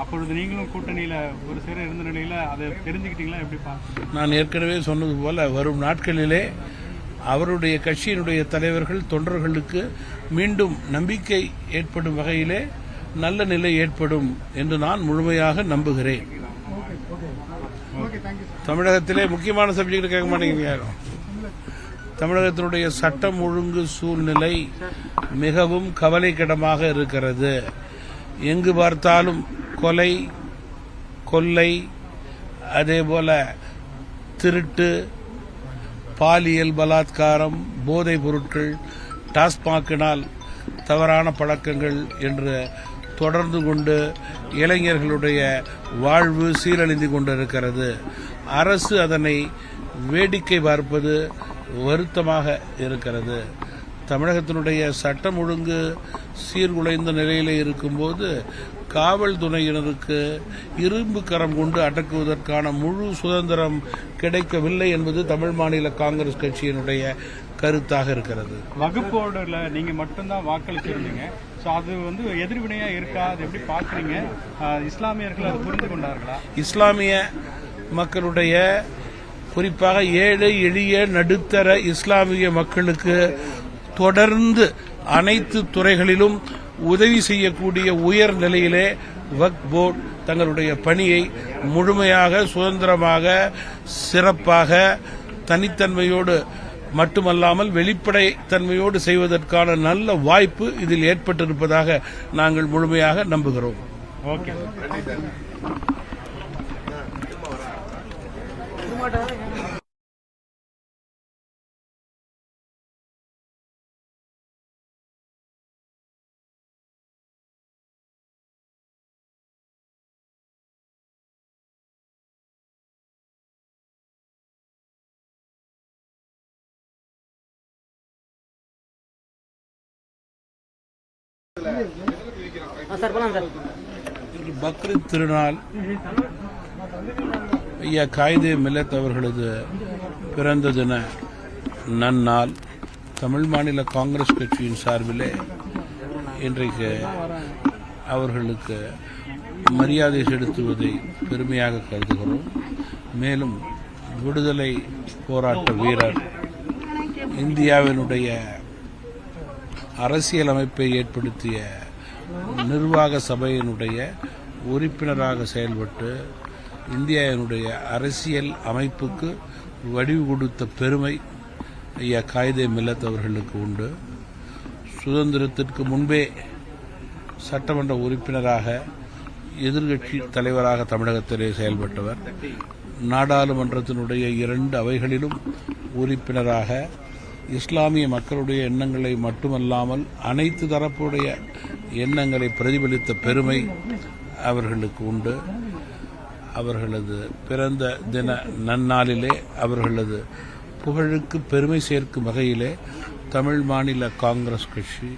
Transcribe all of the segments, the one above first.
அப்பொழுது நீங்களும் கூட்டணியில் ஒரு சேர இருந்த நிலையில் அதை தெரிஞ்சுக்கிட்டீங்களா? எப்படி பார்க்குறீங்க? நான் ஏற்கனவே சொன்னது போல வரும் நாட்களிலே அவருடைய கட்சியினுடைய தலைவர்கள் தொண்டர்களுக்கு மீண்டும் நம்பிக்கை ஏற்படும் வகையிலே நல்ல நிலை ஏற்படும் என்று நான் முழுமையாக நம்புகிறேன். தமிழகத்திலே முக்கியமான சப்ஜெக்ட் கேட்க மாட்டேங்கிறீங்க யாரும்? தமிழகத்தினுடைய சட்டம் ஒழுங்கு சூழ்நிலை மிகவும் கவலைக்கிடமாக இருக்கிறது. எங்கு பார்த்தாலும் கொலை கொள்ளை அதேபோல திருட்டு பாலியல் பலாத்காரம் போதைப் பொருட்கள் டாஸ்மாக்கினால் தவறான பழக்கங்கள் என்று தொடர்ந்து கொண்டு இளைஞர்களுடைய வாழ்வு சீரழிந்து கொண்டிருக்கிறது. அரசு அதனை வேடிக்கை பார்ப்பது வருத்தமாக இருக்கிறது. தமிழகத்தினுடைய சட்டம் ஒழுங்கு சீர்குலைந்த நிலையிலே இருக்கும்போது காவல்துறையினருக்கு இரும்பு கரம் கொண்டு அடக்குவதற்கான முழு சுதந்திரம் கிடைக்கவில்லை என்பது தமிழ் மாநில காங்கிரஸ் கட்சியினுடைய கருத்தாக இருக்கிறது. வகுப்போடுல நீங்க மட்டும்தான் வாக்களிச்சிருந்தீங்க. ஸோ அது வந்து எதிர்வினையா இருக்கா? அது எப்படி பாக்குறீங்க? இஸ்லாமியர்கள் அதை புரிந்து கொண்டார்களா? இஸ்லாமிய மக்களுடைய குறிப்பாக ஏழை எளிய நடுத்தர இஸ்லாமிய மக்களுக்கு தொடர்ந்து அனைத்து துறைகளிலும் உதவி செய்யக்கூடிய உயர் நிலையிலே வக் போர்ட் தங்களுடைய பணியை முழுமையாக சுதந்திரமாக சிறப்பாக தனித்தன்மையோடு மட்டுமல்லாமல் வெளிப்படை தன்மையோடு செய்வதற்கான நல்ல வாய்ப்பு இதில் ஏற்பட்டிருப்பதாக நாங்கள் முழுமையாக நம்புகிறோம். ஓகே சார் போலாம் சார். பக்ரீத் திருநாள். ஐயா காயிதே மில்லத் அவர்களது பிறந்த தின நன்னாள். தமிழ் மாநில காங்கிரஸ் கட்சியின் சார்பிலே இன்றைக்கு அவர்களுக்கு மரியாதை செலுத்துவதை பெருமையாக கருதுகிறோம். மேலும் விடுதலை போராட்ட வீரர் இந்தியாவினுடைய அரசியலமைப்பை ஏற்படுத்திய நிர்வாக சபையினுடைய உறுப்பினராக செயல்பட்டு இந்தியாவினுடைய அரசியல் அமைப்புக்கு வடிவு கொடுத்த பெருமை ஐயா காயிதே மில்லத் அவர்களுக்கு உண்டு. சுதந்திரத்திற்கு முன்பே சட்டமன்ற உறுப்பினராக எதிர்கட்சி தலைவராக தமிழகத்திலே செயல்பட்டவர். நாடாளுமன்றத்தினுடைய இரண்டு அவைகளிலும் உறுப்பினராக இஸ்லாமிய மக்களுடைய எண்ணங்களை மட்டுமல்லாமல் அனைத்து தரப்புடைய எண்ணங்களை பிரதிபலித்த பெருமை அவர்களுக்கு உண்டு. அவர்களது பிறந்த தின நன்னாளிலே அவர்களது புகழுக்கு பெருமை சேர்க்கும் வகையிலே தமிழ் மாநில காங்கிரஸ் கட்சி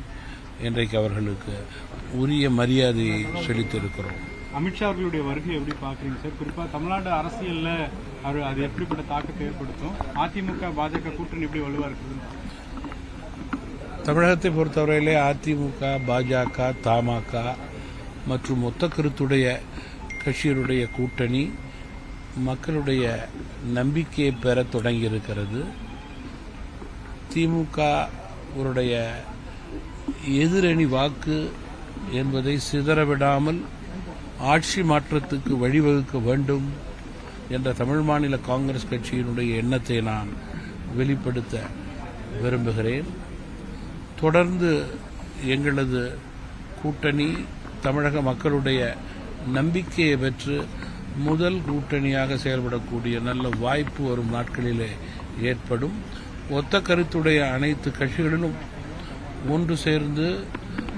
இன்றைக்கு அவர்களுக்கு உரிய மரியாதையை செலுத்தியிருக்கிறோம். அமித்ஷா அவர்களுடைய வருகை எப்படி பாக்குறீங்க சார்? குறிப்பா தமிழ்நாடு அரசியல்ல அவர் அது எப்படிப்பட்ட தாக்கத்தை ஏற்படுத்தும்? அதிமுக பாஜக கூட்டணி எப்படி வலுவா இருக்குது? தமிழகத்தை பொறுத்தவரையிலே அதிமுக பாஜக தமாக மற்றும் ஒத்த கருத்துடைய கட்சியினுடைய கூட்டணி மக்களுடைய நம்பிக்கையை பெற தொடங்கியிருக்கிறது. திமுக அவருடைய எதிரணி வாக்கு என்பதை சிதறவிடாமல் ஆட்சி மாற்றத்துக்கு வழிவகுக்க வேண்டும் என்ற தமிழ் மாநில காங்கிரஸ் கட்சியினுடைய எண்ணத்தை நான் வெளிப்படுத்த விரும்புகிறேன். தொடர்ந்து எங்களது கூட்டணி தமிழக மக்களுடைய நம்பிக்கையை பெற்று முதல் கூட்டணியாக செயல்படக்கூடிய நல்ல வாய்ப்பு வரும் நாட்களிலே ஏற்படும். ஒத்த கருத்துடைய அனைத்து கட்சிகளிலும் ஒன்று சேர்ந்து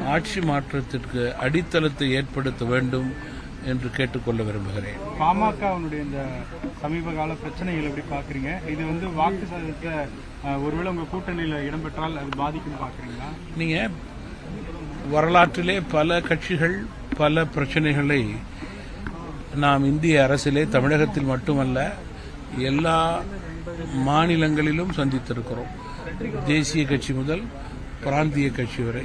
ஆட்சி மாற்றத்திற்கு அடித்தளத்தை ஏற்படுத்த வேண்டும். என்று கேட்டுக்கொள்ள விரும்புகிறேன். பாமகவினுடைய இந்த சமீப கால பிரச்சனைகள் எப்படி பாக்குறீங்க இது வந்து வாக்கு சதவீதத்தை ஒருவேளை உங்க கூட்டணியில இடம்பெற்றால் அது பாதிக்கும் பாக்குறீங்களா நீங்க வரலாற்றிலே பல கட்சிகள் பல பிரச்சனைகளை நாம் இந்திய அரசிலே தமிழகத்தில் மட்டுமல்ல எல்லா மாநிலங்களிலும் சந்தித்திருக்கிறோம். தேசிய கட்சி முதல் பிராந்திய கட்சி வரை.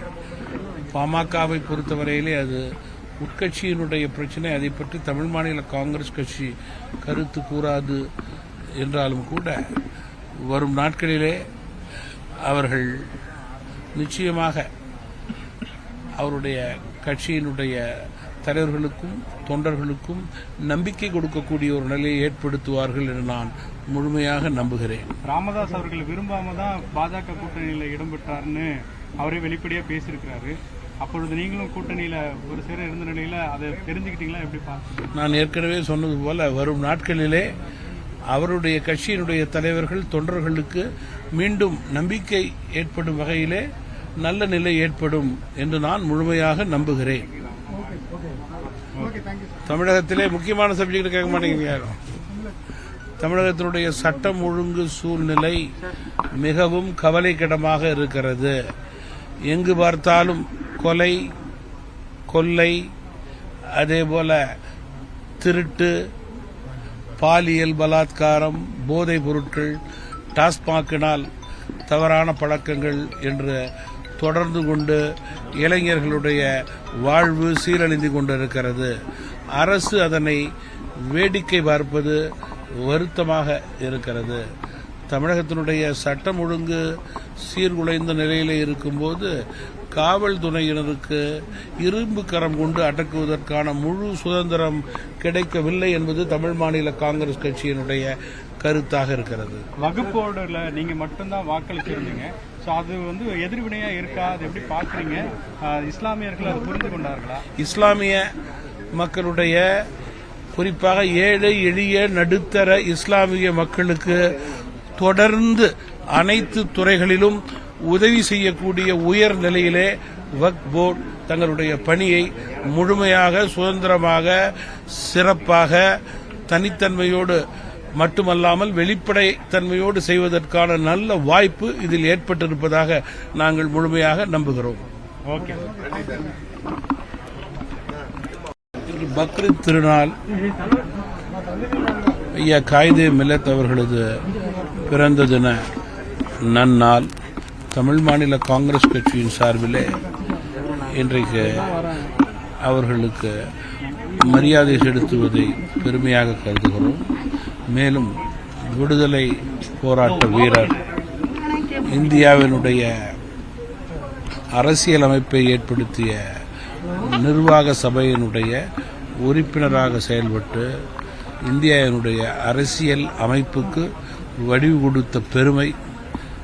பாமகவை பொறுத்தவரையிலே அது உட்கட்சியினுடைய பிரச்சனை அதை பற்றி தமிழ் மாநில காங்கிரஸ் கட்சி கருத்து கூறாது என்றாலும் கூட வரும் நாட்களிலே அவர்கள் நிச்சயமாக அவருடைய கட்சியினுடைய தலைவர்களுக்கும் தொண்டர்களுக்கும் நம்பிக்கை கொடுக்கக்கூடிய ஒரு நிலையை ஏற்படுத்துவார்கள் என்று நான் முழுமையாக நம்புகிறேன். ராமதாஸ் அவர்கள் விரும்பாம தான் பாஜக கூட்டணியில் இடம்பெற்றார்னு அவரே வெளிப்படையாக பேசியிருக்கிறாரு. அப்பொழுது நீங்களும் கூட்டணியில ஒரு சேர இருந்த நிலையில அதை தெரிஞ்சுக்கிட்டீங்களா? எப்படி பாக்குறீங்க நான் ஏற்கனவே சொன்னது போல வரும் நாட்களிலே அவருடைய கட்சியினுடைய தலைவர்கள் தொண்டர்களுக்கு மீண்டும் நம்பிக்கை ஏற்படும் வகையிலே நல்ல நிலை ஏற்படும் என்று நான் முழுமையாக நம்புகிறேன். தமிழகத்திலே முக்கியமான சப்ஜெக்ட் கேட்க மாட்டேங்கிறீங்க தமிழகத்தினுடைய சட்டம் ஒழுங்கு சூழ்நிலை மிகவும் கவலைக்கிடமாக இருக்கிறது. எங்கு பார்த்தாலும் கொலை கொள்ளை அதேபோல திருட்டு பாலியல் பலாத்காரம் போதைப் பொருட்கள் டாஸ்மாக்கினால் தவறான பழக்கங்கள் என்று தொடர்ந்து கொண்டு இளைஞர்களுடைய வாழ்வு சீரழிந்து கொண்டிருக்கிறது. அரசு அதனை வேடிக்கை பார்ப்பது வருத்தமாக இருக்கிறது. தமிழகத்தினுடைய சட்டம் ஒழுங்கு சீர்குலைந்த நிலையிலே இருக்கும்போது காவல்துறையினருக்கு இரும்பு கரம் கொண்டு அடக்குவதற்கான முழு சுதந்திரம் கிடைக்கவில்லை என்பது தமிழ் மாநில காங்கிரஸ் கட்சியினுடைய கருத்தாக இருக்கிறது. வகுப்போடுல நீங்க மட்டும்தான் வாக்களிச்சிருந்தீங்க. ஸோ அது வந்து எதிர்வினையா இருக்கா? அது எப்படி பாக்குறீங்க? இஸ்லாமியர்கள் அதை புரிந்து கொண்டார்களா? இஸ்லாமிய மக்களுடைய குறிப்பாக ஏழை எளிய நடுத்தர இஸ்லாமிய மக்களுக்கு தொடர்ந்து அனைத்து துறைகளிலும் உதவி செய்யக்கூடிய உயர் நிலையிலே வக் போர்டு தங்களுடைய பணியை முழுமையாக சுதந்திரமாக சிறப்பாக தனித்தன்மையோடு மட்டுமல்லாமல் வெளிப்படை தன்மையோடு செய்வதற்கான நல்ல வாய்ப்பு இதில் ஏற்பட்டிருப்பதாக நாங்கள் முழுமையாக நம்புகிறோம். பக்ரீத் திருநாள் ஐயா காயிதே மில்லத் அவர்களது பிறந்த தின நன்னால் தமிழ் மாநில காங்கிரஸ் கட்சியின் சார்பிலே இன்றைக்கு அவர்களுக்கு மரியாதை செலுத்துவதை பெருமையாக கருதுகிறோம். மேலும் விடுதலை போராட்ட வீரர் இந்தியாவினுடைய அரசியலமைப்பை ஏற்படுத்திய நிர்வாக சபையினுடைய உறுப்பினராக செயல்பட்டு இந்தியாவினுடைய அரசியல் அமைப்புக்கு வடிவு கொடுத்த பெருமை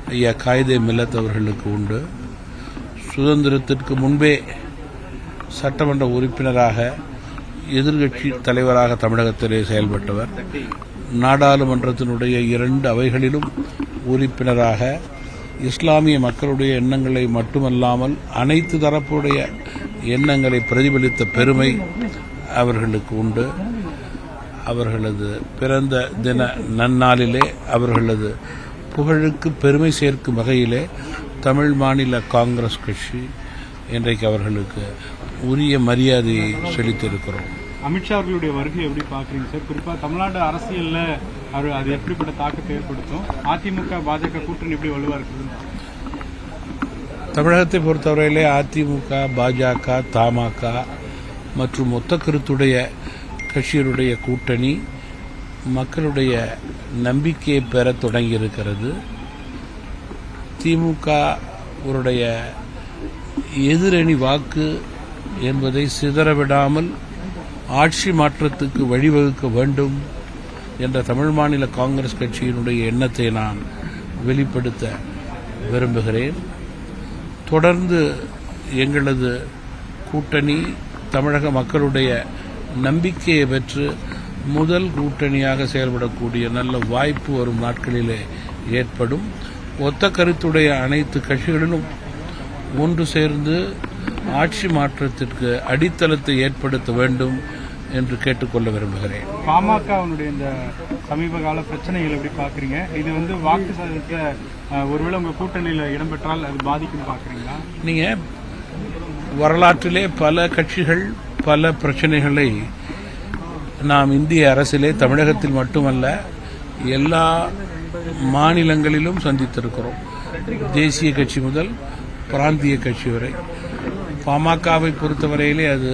ஐயா காயிதே மில்லத் அவர்களுக்கு உண்டு. சுதந்திரத்திற்கு முன்பே சட்டமன்ற உறுப்பினராக எதிர்கட்சி தலைவராக தமிழகத்திலே செயல்பட்டவர். நாடாளுமன்றத்தினுடைய இரண்டு அவைகளிலும் உறுப்பினராக இஸ்லாமிய மக்களுடைய எண்ணங்களை மட்டுமல்லாமல் அனைத்து தரப்புடைய எண்ணங்களை பிரதிபலித்த பெருமை அவர்களுக்கு உண்டு. அவர்களது பிறந்த தின நன்னாளிலே அவர்களது புகழுக்கு பெருமை சேர்க்கும் வகையிலே தமிழ் மாநில காங்கிரஸ் கட்சி இன்றைக்கு அவர்களுக்கு உரிய மரியாதையை செலுத்தியிருக்கிறோம். அமித்ஷா அவர்களுடைய வருகை எப்படி பாக்குறீங்க சார்? குறிப்பா தமிழ்நாடு அரசியல்ல அவர் அது எப்படிப்பட்ட தாக்கத்தை ஏற்படுத்தும்? அதிமுக பாஜக கூட்டணி எப்படி வலுவா இருக்குது? தமிழகத்தை பொறுத்தவரையிலே அதிமுக பாஜக தமாக மற்றும் மொத்த கருத்துடைய கட்சிகளுடைய கூட்டணி மக்களுடைய நம்பிக்கையை பெற தொடங்கியிருக்கிறது. திமுக அவருடைய எதிரணி வாக்கு என்பதை சிதறவிடாமல் ஆட்சி மாற்றத்துக்கு வழிவகுக்க வேண்டும் என்ற தமிழ் மாநில காங்கிரஸ் கட்சியினுடைய எண்ணத்தை நான் வெளிப்படுத்த விரும்புகிறேன். தொடர்ந்து எங்களது கூட்டணி தமிழக மக்களுடைய நம்பிக்கையை பெற்று முதல் கூட்டணியாக செயல்படக்கூடிய நல்ல வாய்ப்பு வரும் நாட்களிலே ஏற்படும். ஒத்த கருத்துடைய அனைத்து கட்சிகளிலும் ஒன்று சேர்ந்து ஆட்சி மாற்றத்திற்கு அடித்தளத்தை ஏற்படுத்த வேண்டும் என்று கேட்டுக்கொள்ள விரும்புகிறேன். பாமகவினுடைய இந்த சமீப கால பிரச்சனைகள் எப்படி பாக்குறீங்க இது வந்து வாக்கு சதவீதத்தை ஆஹ், ஒருவேளை உங்க கூட்டணியில இடம்பெற்றால் அது பாதிக்கும் பாக்குறீங்களா நீங்க வரலாற்றிலே பல கட்சிகள் பல பிரச்சனைகளை நாம் இந்திய அரசிலே தமிழகத்தில் மட்டுமல்ல எல்லா மாநிலங்களிலும் சந்தித்திருக்கிறோம். தேசிய கட்சி முதல் பிராந்திய கட்சி வரை. பாமகவை பொறுத்தவரையிலே அது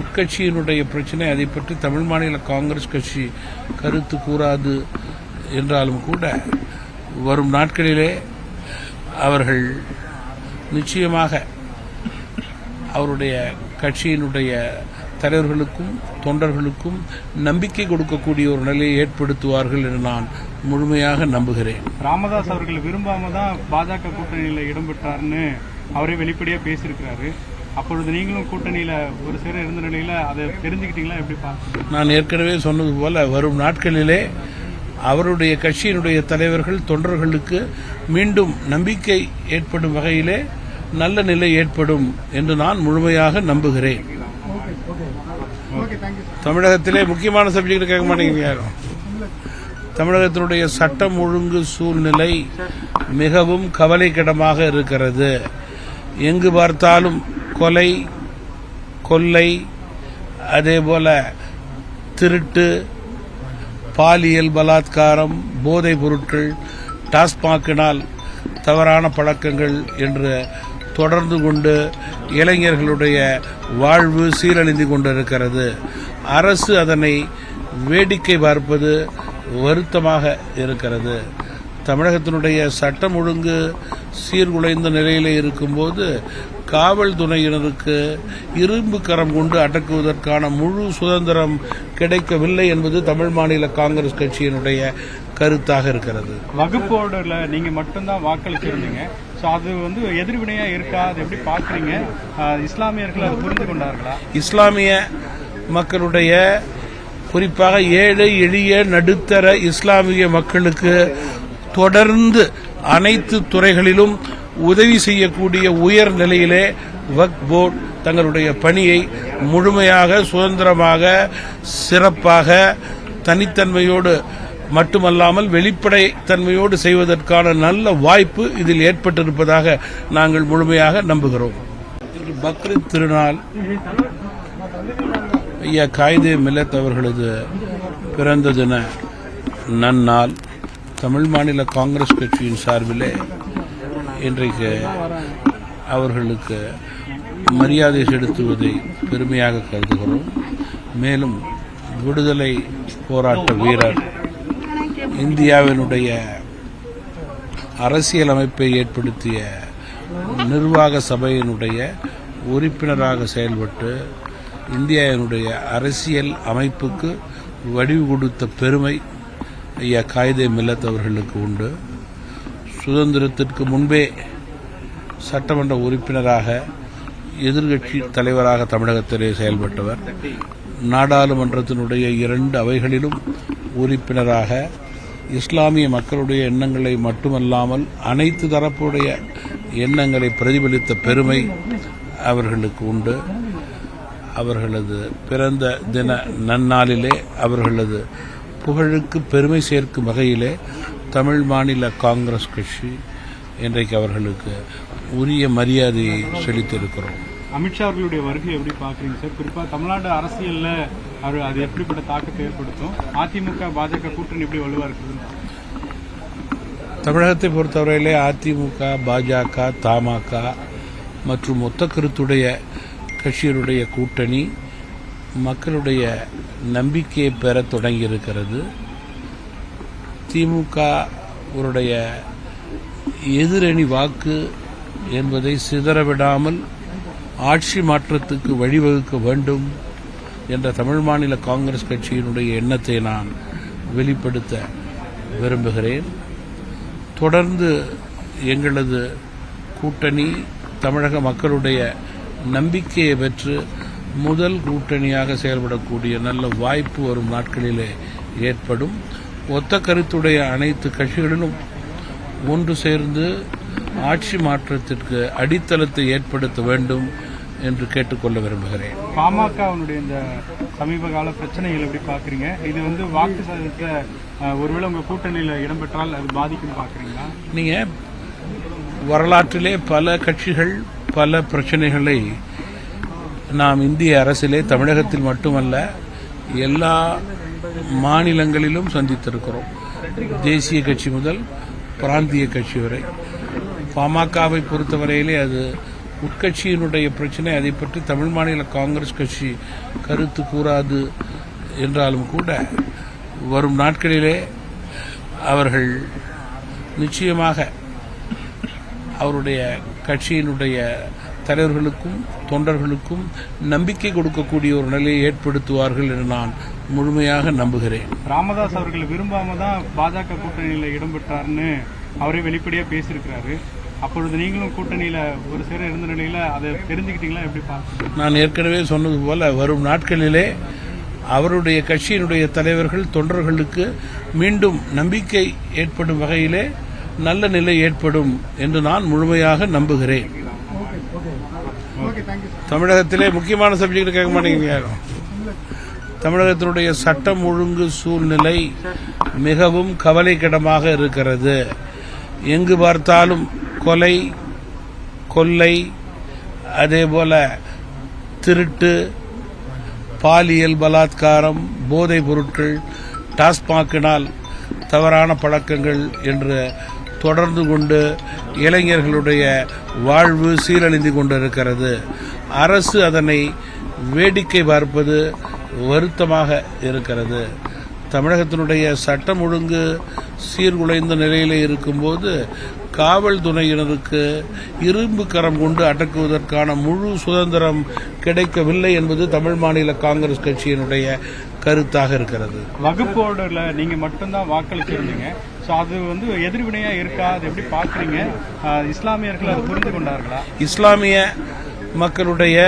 உட்கட்சியினுடைய பிரச்சனை. அதை பற்றி தமிழ் மாநில காங்கிரஸ் கட்சி கருத்து கூறாது என்றாலும் கூட வரும் நாட்களிலே அவர்கள் நிச்சயமாக அவருடைய கட்சியினுடைய தலைவர்களுக்கும் தொண்டர்களுக்கும் நம்பிக்கை கொடுக்கக்கூடிய ஒரு நிலையை ஏற்படுத்துவார்கள் என்று நான் முழுமையாக நம்புகிறேன். ராமதாஸ் அவர்கள் விரும்பாம தான் பாஜக கூட்டணியில இடம்பெற்றாருன்னு அவரே வெளிப்படையா பேசியிருக்கிறாரு. அப்பொழுது நீங்களும் கூட்டணியில ஒரு சேர இருந்த நிலையில அதை தெரிஞ்சுக்கிட்டீங்களா? எப்படி பார்க்குறீங்க? நான் ஏற்கனவே சொன்னது போல வரும் நாட்களிலே அவருடைய கட்சியினுடைய தலைவர்கள் தொண்டர்களுக்கு மீண்டும் நம்பிக்கை ஏற்படும் வகையிலே நல்ல நிலை ஏற்படும் என்று நான் முழுமையாக நம்புகிறேன். தமிழகத்திலே முக்கியமான சப்ஜெக்ட் கேட்க மாட்டேங்கிறீங்க யாரும்? தமிழகத்தினுடைய சட்டம் ஒழுங்கு சூழ்நிலை மிகவும் கவலைக்கிடமாக இருக்கிறது. எங்கு பார்த்தாலும் கொலை கொள்ளை அதேபோல திருட்டு பாலியல் பலாத்காரம் போதைப் பொருட்கள் டாஸ்மாகினால் தவறான பழக்கங்கள் என்று தொடர்ந்து கொண்டு இளைஞர்களுடைய வாழ்வு சீரழிந்து கொண்டிருக்கிறது. அரசு அதனை வேடிக்கை பார்ப்பது வருத்தமாக இருக்கிறது. தமிழகத்தினுடைய சட்டம் ஒழுங்கு சீர்குலைந்த நிலையில் இருக்கும்போது காவல்துறையினருக்கு இரும்பு கரம் கொண்டு அடக்குவதற்கான முழு சுதந்திரம் கிடைக்கவில்லை என்பது தமிழ் மாநில காங்கிரஸ் கட்சியினுடைய கருத்தாக இருக்கிறது. வகுப்போடுல நீங்க மட்டும்தான் வாக்களிச்சிருந்தீங்க. ஸோ அது வந்து எதிர்வினையா இருக்கா? அது எப்படி பாக்குறீங்க இஸ்லாமியர்கள் அதை புரிந்து கொண்டார்களா? இஸ்லாமிய மக்களுடைய குறிப்பாக ஏழை எளிய நடுத்தர இஸ்லாமிய மக்களுக்கு தொடர்ந்து அனைத்து துறைகளிலும் உதவி செய்யக்கூடிய உயர் நிலையிலே வக் போர்ட் தங்களுடைய பணியை முழுமையாக சுதந்திரமாக சிறப்பாக தனித்தன்மையோடு மட்டுமல்லாமல் வெளிப்படை தன்மையோடு செய்வதற்கான நல்ல வாய்ப்பு இதில் ஏற்பட்டிருப்பதாக நாங்கள் முழுமையாக நம்புகிறோம். பக்ரீத் திருநாள் ஐயா காயிதே மில்லத் அவர்களது பிறந்த தின நன்னாள். தமிழ் மாநில காங்கிரஸ் கட்சியின் சார்பிலே இன்றைக்கு அவர்களுக்கு மரியாதை செலுத்துவதை பெருமையாக கருதுகிறோம். மேலும் விடுதலை போராட்ட வீரர் இந்தியாவினுடைய அரசியலமைப்பை ஏற்படுத்திய நிர்வாக சபையினுடைய உறுப்பினராக செயல்பட்டு இந்தியாவினுடைய அரசியல் அமைப்புக்கு வடிவு கொடுத்த பெருமை ஐயா காயிதே மில்லத் அவர்களுக்கு உண்டு. சுதந்திரத்திற்கு முன்பே சட்டமன்ற உறுப்பினராக எதிர்கட்சி தலைவராக தமிழகத்திலே செயல்பட்டவர். நாடாளுமன்றத்தினுடைய இரண்டு அவைகளிலும் உறுப்பினராக இஸ்லாமிய மக்களுடைய எண்ணங்களை மட்டுமல்லாமல் அனைத்து தரப்புடைய எண்ணங்களை பிரதிபலித்த பெருமை அவர்களுக்கு உண்டு. அவர்களது பிறந்த தின நன்னாளிலே அவர்களது புகழுக்கு பெருமை சேர்க்கும் வகையிலே தமிழ் மாநில காங்கிரஸ் கட்சி இன்றைக்கு அவர்களுக்கு உரிய மரியாதையை செலுத்தியிருக்கிறோம். அமித்ஷா அவர்களுடைய வருகை எப்படி பாக்குறீங்க சார்? குறிப்பா தமிழ்நாடு அரசியல்ல அவர் அது எப்படிப்பட்ட தாக்கத்தை ஏற்படுத்தும்? அதிமுக பாஜக கூட்டணி எப்படி வலுவா இருக்குது? தமிழகத்தை பொறுத்தவரையிலே அதிமுக பாஜக தமாக மற்றும் ஒத்த கருத்துடைய கட்சியினுடைய கூட்டணி மக்களுடைய நம்பிக்கையை பெற தொடங்கியிருக்கிறது. திமுக அவருடைய எதிரணி வாக்கு என்பதை சிதறவிடாமல் ஆட்சி மாற்றத்துக்கு வழிவகுக்க வேண்டும் என்ற தமிழ் மாநில காங்கிரஸ் கட்சியினுடைய எண்ணத்தை நான் வெளிப்படுத்த விரும்புகிறேன். தொடர்ந்து எங்களது கூட்டணி தமிழக மக்களுடைய நம்பிக்கையை பெற்று முதல் கூட்டணியாக செயல்படக்கூடிய நல்ல வாய்ப்பு வரும் நாட்களிலே ஏற்படும். ஒத்த கருத்துடைய அனைத்து கட்சிகளிலும் ஒன்று சேர்ந்து ஆட்சி மாற்றத்திற்கு அடித்தளத்தை ஏற்படுத்த வேண்டும். என்று கேட்டுக்கொள்ள விரும்புகிறேன். பாமகவினுடைய இந்த சமீப கால பிரச்சனைகள் எப்படி பாக்குறீங்க இது வந்து வாக்கு சதவீதத்தை ஒருவேளை உங்க கூட்டணியில இடம்பெற்றால் அது பாதிக்கும் பாக்குறீங்களா நீங்க வரலாற்றிலே பல கட்சிகள் பல பிரச்சனைகளை நாம் இந்திய அரசிலே தமிழகத்தில் மட்டுமல்ல எல்லா மாநிலங்களிலும் சந்தித்திருக்கிறோம். தேசிய கட்சி முதல் பிராந்திய கட்சி வரை. பாமகவை பொறுத்தவரையிலே அது உட்கட்சியினுடைய பிரச்சனை அதை பற்றி தமிழ் மாநில காங்கிரஸ் கட்சி கருத்து கூறாது என்றாலும் கூட வரும் நாட்களிலே அவர்கள் நிச்சயமாக அவருடைய கட்சியினுடைய தலைவர்களுக்கும் தொண்டர்களுக்கும் நம்பிக்கை கொடுக்கக்கூடிய ஒரு நிலையை ஏற்படுத்துவார்கள் என்று நான் முழுமையாக நம்புகிறேன். ராமதாஸ் அவர்கள் விரும்பாம தான் பாஜக கூட்டணியில் இடம்பெற்றார்னு அவரே வெளிப்படையாக பேசியிருக்கிறாரு. அப்பொழுது நீங்களும் கூட்டணியில் ஒரு சேர இருந்த நிலையில் அதை தெரிஞ்சுக்கிட்டீங்களா? எப்படி பார்க்குறீங்க நான் ஏற்கனவே சொன்னது போல வரும் நாட்களிலே அவருடைய கட்சியினுடைய தலைவர்கள் தொண்டர்களுக்கு மீண்டும் நம்பிக்கை ஏற்படும் வகையிலே நல்ல நிலை ஏற்படும் என்று நான் முழுமையாக நம்புகிறேன். தமிழகத்திலே முக்கியமான சப்ஜெக்ட் கேட்க மாட்டேங்கிறீங்க. தமிழகத்தினுடைய சட்டம் ஒழுங்கு சூழ்நிலை மிகவும் கவலைக்கிடமாக இருக்கிறது. எங்கு பார்த்தாலும் கொலை கொள்ளை அதேபோல திருட்டு பாலியல் பலாத்காரம் போதைப் பொருட்கள் டாஸ்மாக்கினால் தவறான பழக்கங்கள் என்று தொடர்ந்து கொண்டு இளைஞர்களுடைய வாழ்வு சீரழிந்து கொண்டிருக்கிறது. அரசு அதனை வேடிக்கை பார்ப்பது வருத்தமாக இருக்கிறது. தமிழகத்தினுடைய சட்டம் ஒழுங்கு சீர்குலைந்த நிலையிலே இருக்கும்போது காவல்துறையினருக்கு இரும்பு கரம் கொண்டு அடக்குவதற்கான முழு சுதந்திரம் கிடைக்கவில்லை என்பது தமிழ் மாநில காங்கிரஸ் கட்சியினுடைய கருத்தாக இருக்கிறது. வகுப்போடுல நீங்க மட்டும்தான் வாக்களிச்சிருந்தீங்க. ஸோ அது வந்து எதிர்வினையா இருக்கா? அது எப்படி பாக்குறீங்க இஸ்லாமியர்கள் அதை புரிந்து கொண்டார்களா? இஸ்லாமிய மக்களுடைய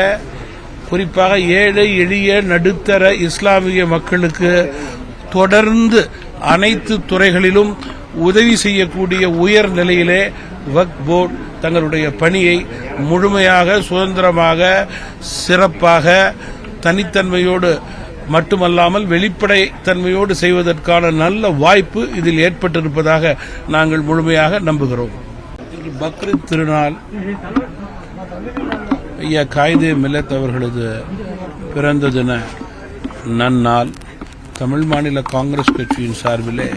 குறிப்பாக ஏழை எளிய நடுத்தர இஸ்லாமிய மக்களுக்கு தொடர்ந்து அனைத்து துறைகளிலும் உதவி செய்யக்கூடிய உயர் நிலையிலே வக் போர்டு தங்களுடைய பணியை முழுமையாக சுதந்திரமாக சிறப்பாக தனித்தன்மையோடு மட்டுமல்லாமல் வெளிப்படை தன்மையோடு செய்வதற்கான நல்ல வாய்ப்பு இதில் ஏற்பட்டிருப்பதாக நாங்கள் முழுமையாக நம்புகிறோம். பக்ரீத் திருநாள் ஐயா காயிதே மில்லத் அவர்களது பிறந்த தின நன்னாள். தமிழ் மாநில காங்கிரஸ் கட்சியின் சார்பிலே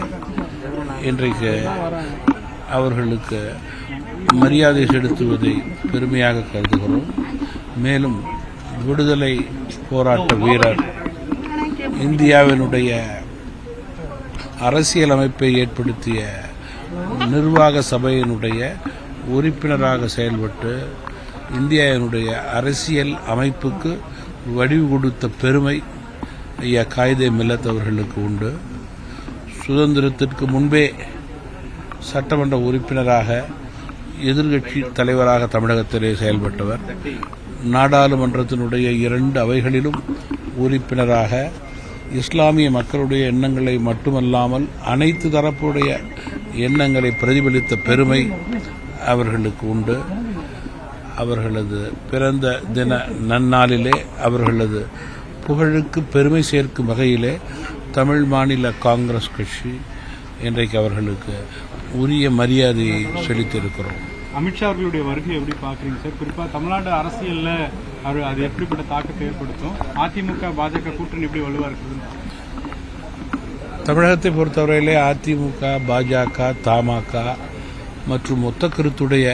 இன்றைக்கு அவர்களுக்கு மரியாதை செலுத்துவதை பெருமையாக கருதுகிறோம். மேலும் விடுதலை போராட்ட வீரர் இந்தியாவினுடைய அரசியலமைப்பை ஏற்படுத்திய நிர்வாக சபையினுடைய உறுப்பினராக செயல்பட்டு இந்தியாவினுடைய அரசியல் அமைப்புக்கு வடிவு கொடுத்த பெருமை ஐயா காயிதே மில்லத் அவர்களுக்கு உண்டு. சுதந்திரத்திற்கு முன்பே சட்டமன்ற உறுப்பினராக எதிர்கட்சி தலைவராக தமிழகத்திலே செயல்பட்டவர். நாடாளுமன்றத்தினுடைய இரண்டு அவைகளிலும் உறுப்பினராக இஸ்லாமிய மக்களுடைய எண்ணங்களை மட்டுமல்லாமல் அனைத்து தரப்புடைய எண்ணங்களை பிரதிபலித்த பெருமை அவர்களுக்கு உண்டு. அவர்களது பிறந்த தின நன்னாளிலே அவர்களது புகழுக்கு பெருமை சேர்க்கும் வகையிலே தமிழ் மாநில காங்கிரஸ் கட்சி இன்றைக்கு அவர்களுக்கு உரிய மரியாதையை செலுத்தியிருக்கிறோம். அமித்ஷா அவர்களுடைய வருகை எப்படி பாக்குறீங்க சார்? குறிப்பா தமிழ்நாடு அரசியல்ல அவர் அது எப்படிப்பட்ட தாக்கத்தை ஏற்படுத்தும்? அதிமுக பாஜக கூட்டணி எப்படி வலுவா இருக்குதுன்னு தமிழகத்தை பொறுத்தவரையிலே அதிமுக பாஜக தமாக மற்றும் மொத்த கருத்துடைய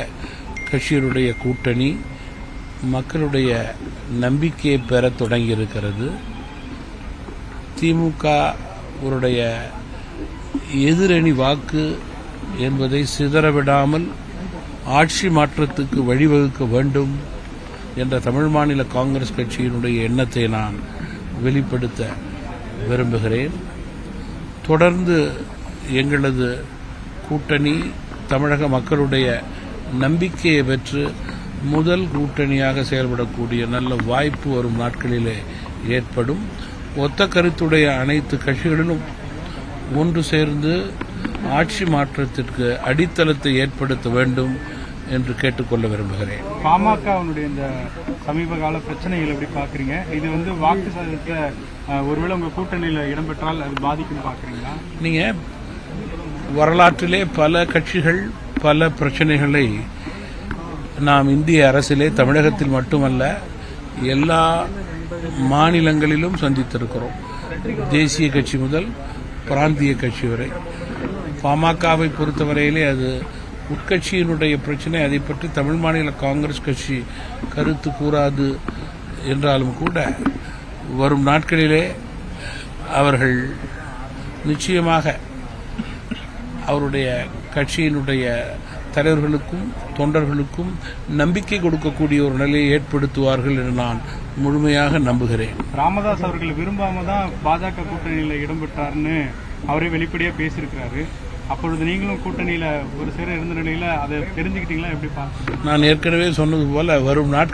கட்சியினுடைய கூட்டணி மக்களுடைய நம்பிக்கையை பெற தொடங்கியிருக்கிறது. திமுக அவருடைய எதிரணி வாக்கு என்பதை சிதறவிடாமல் ஆட்சி மாற்றத்துக்கு வழிவகுக்க வேண்டும் என்ற தமிழ் மாநில காங்கிரஸ் கட்சியினுடைய எண்ணத்தை நான் வெளிப்படுத்த விரும்புகிறேன். தொடர்ந்து எங்களது கூட்டணி தமிழக மக்களுடைய நம்பிக்கையை பெற்று முதல் கூட்டணியாக செயல்படக்கூடிய நல்ல வாய்ப்பு வரும் நாட்களிலே ஏற்படும். ஒத்த கருத்துடைய அனைத்து கட்சிகளிலும் ஒன்று சேர்ந்து ஆட்சி மாற்றத்திற்கு அடித்தளத்தை ஏற்படுத்த வேண்டும் என்று கேட்டுக்கொள்ள விரும்புகிறேன். பாமகவுடைய இந்த சமீப கால பிரச்சனைகள் எப்படி பாக்குறீங்க இது வந்து வாக்கு சதவீதத்தை ஒருவேளை உங்க கூட்டணியில இடம்பெற்றால் அது பாதிக்கும் பாக்குறீங்களா நீங்க வரலாற்றிலே பல கட்சிகள் பல பிரச்சனைகளை நாம் இந்திய அரசிலே தமிழகத்தில் மட்டுமல்ல எல்லா மாநிலங்களிலும் சந்தித்திருக்கிறோம். தேசிய கட்சி முதல் பிராந்திய கட்சி வரை. பாமகவை பொறுத்தவரையிலே அது உட்கட்சியினுடைய பிரச்சனை. அதை பற்றி தமிழ் மாநில காங்கிரஸ் கட்சி கருத்து கூறாது என்றாலும் கூட வரும் நாட்களிலே அவர்கள் நிச்சயமாக அவருடைய கட்சியினுடைய தலைவர்களுக்கும் தொண்டர்களுக்கும் நம்பிக்கை கொடுக்கக்கூடிய ஒரு நிலையை ஏற்படுத்துவார்கள் என்று நான் முழுமையாக நம்புகிறேன். ராமதாஸ் அவர்கள் விரும்பாம தான் பாஜக கூட்டணியில இடம்பெற்றாருன்னு அவரே வெளிப்படையா பேசியிருக்கிறாரு. அப்பொழுது நீங்களும் கூட்டணியில ஒரு சேர இருந்த நிலையில அதை தெரிஞ்சுக்கிட்டீங்களா? எப்படி நான் ஏற்கனவே சொன்னது போல வரும் நாட்கள்